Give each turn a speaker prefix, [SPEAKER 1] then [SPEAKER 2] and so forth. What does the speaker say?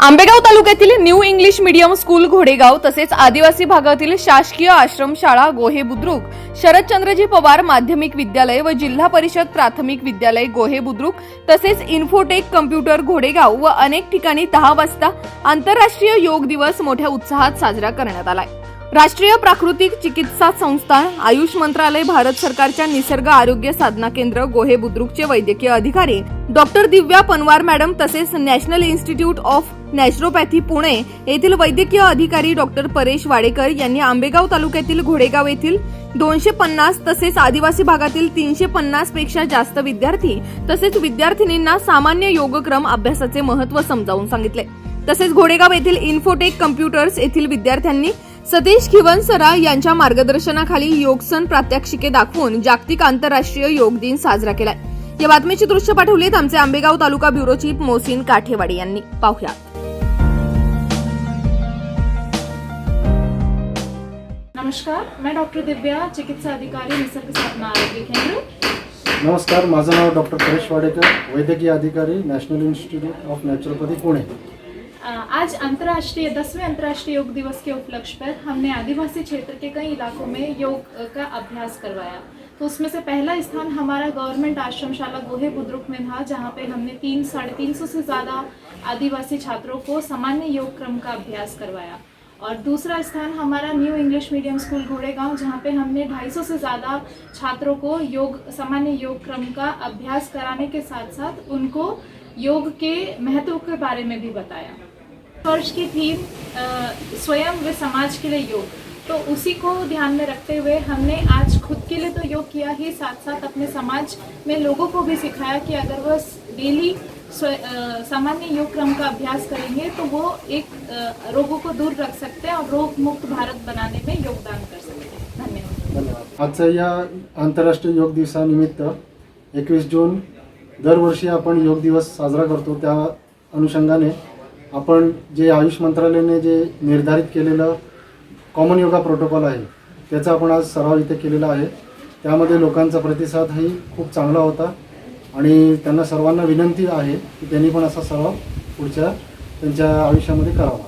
[SPEAKER 1] आंबेगाव तालुक्यातील new English medium school घोडेगाव तसेच आदिवासी भागातील शासकीय आश्रमशाळा गोहे बुद्रुक शरदचंद्रजी पवार माध्यमिक विद्यालय व जिल्हा परिषद प्राथमिक विद्यालय गोहे बुद्रुक तसेच इन्फोटेक कम्प्युटर घोडेगाव व अनेक ठिकाणी दहा वाजता आंतरराष्ट्रीय योग दिवस मोठ्या उत्साहात साजरा करण्यात आलाय. राष्ट्रीय प्राकृतिक चिकित्सा संस्थान आयुष मंत्रालय भारत सरकारच्या निसर्ग आरोग्य साधना केंद्र गोहे बुद्रुकचे वैद्यकीय अधिकारी डॉक्टर दिव्या पनवार मॅडम तसेच national institute of naturopathy Pune येथील वैद्यकीय अधिकारी डॉक्टर परेश वाडेकर यांनी आंबेगाव तालुक्यातील घोडेगाव येथील दोनशे पन्नास तसेच आदिवासी भागातील तीनशे पन्नासपेक्षा जास्त विद्यार्थी तसेच विद्यार्थिनींना सामान्य योगक्रम अभ्यासाचे महत्त्व समजावून सांगितले. तसेच घोडेगाव येथील इन्फोटेक कम्प्युटर्स येथील विद्यार्थ्यांनी सतीश खिवनसरा यांच्या मार्गदर्शनाखाली योगसन प्रात्यक्षिके दाखवून जागतिक आंतरराष्ट्रीय योग दिन साजरा केलाय. या बातमीची दृश्य पाठवलीत आमचे आंबेगाव तालुका ब्युरो चीफ मोहसिन काठेवाडी यांनी. पाहुया.
[SPEAKER 2] नमस्कार मैं डॉक्टर दिव्या चिकित्सा अधिकारी निसर्ग साधना आरोग्य केंद्र.
[SPEAKER 3] नमस्कार माझं नाव डॉक्टर परेश वाडेकर वैद्यकीय अधिकारी national institute of naturopathy Pune.
[SPEAKER 2] आज अंतर्राष्ट्रीय, दसवें अंतर्राष्ट्रीय योग दिवस के उपलक्ष्य पर हमने आदिवासी क्षेत्र के कई इलाकों में योग का अभ्यास करवाया। तो उसमें से पहला स्थान हमारा गवर्नमेंट आश्रमशाला गोहे बुद्रुक में था, जहाँ पे हमने तीन, साढ़े तीन सौ से ज़्यादा आदिवासी छात्रों को सामान्य योग क्रम का अभ्यास करवाया। और दूसरा स्थान हमारा new English medium school Ghodegaon जहाँ पे हमने 250 से ज़्यादा छात्रों को योग, सामान्य योग क्रम का अभ्यास कराने के साथ साथ उनको योग के महत्व के बारे में भी बताया। वर्ष की थीम स्वयं व समाज के लिए योग। तो उसी को ध्यान में रखते हुए हमने आज खुद के लिए तो योग किया ही साथ साथ अपने समाज में लोगों को भी सिखाया कि अगर वह डेली सामान्य योग क्रम का अभ्यास करेंगे तो वो एक रोगों को दूर रख सकते हैं और रोग मुक्त भारत बनाने में योगदान कर सकते हैं। धन्यवाद।
[SPEAKER 3] धन्यवाद। आजच्या या आंतरराष्ट्रीय योग दिवसानिमित्त एकवीस जून दरवर्षी आपण योग दिवस साजरा करतो त्या अनुषंगाने आपण जे आयुष मंत्रालयाने जे निर्धारित केलेलं कॉमन योगा प्रोटोकॉल आहे त्याचा आपण आज सराव इथे केलेला आहे. त्यामध्ये लोकांचा प्रतिसादही खूप चांगला होता आणि त्यांना सर्वांना विनंती आहे की त्यांनी पण असा सराव पुढच्या त्यांच्या आयुष्यामध्ये करावा.